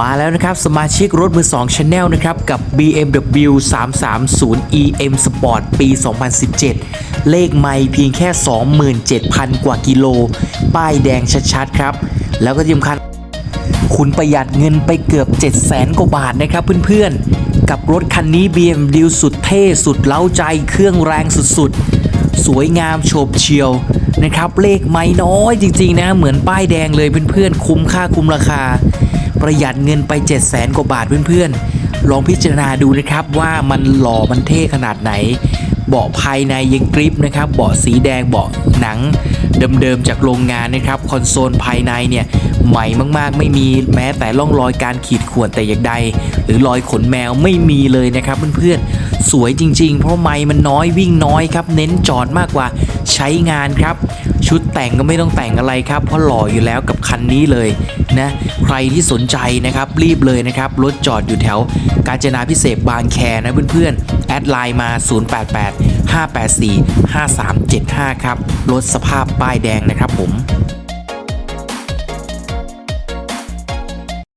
มาแล้วนะครับสมาชิกรถมือ2 Channel นะครับกับ BMW 330 EM Sport ปี 2017 เลขไม่เพียงแค่ 27,000 กว่ากิโล ป้ายแดงชัดๆครับ แล้วก็ที่สำคัญคุณประหยัดเงินไปเกือบ 700,000 กว่าบาทนะครับเพื่อนๆ กับรถคันนี้ BMW สุดเท่สุดเล้าใจเครื่องแรงสุดๆ สวยงามโฉบเฉียวนะครับเลขไม่น้อยจริงๆนะเหมือนป้ายแดงเลยเพื่อนๆ คุ้มค่าคุ้มราคา ประหยัดเงินไป 7 0 0แสนกว่าบาทเพื่อนๆ ลองพิจารณาดูนะครับว่ามันหล่อมันเท่ขนาดไหน เบาะภายในยังกริปนะครับ เบาะสีแดงเบาะหนัง เดิมๆจากโรงงานนะครับคอนโซลภายในเนี่ยใหม่มากๆ ไม่มีแม้แต่ร่องรอยการขีดข่วนแต่อย่างใด หรือรอยขนแมวไม่มีเลยนะครับเพื่อนๆสวยจริง ๆ เพราะไม่มันน้อยวิ่งน้อยครับเน้นจอดมากกว่าใช้งานครับ ชุดแต่งก็ไม่ต้องแต่งอะไรครับ เพราะหล่ออยู่แล้วกับคันนี้เลยนะใครที่สนใจนะครับรีบเลยนะครับรถจอดอยู่แถว กาญจนาพิเศษบางแคนะเพื่อนๆแอดไลน์มา 088 584 5375 ครับ รถสภาพป้ายแดงนะครับผม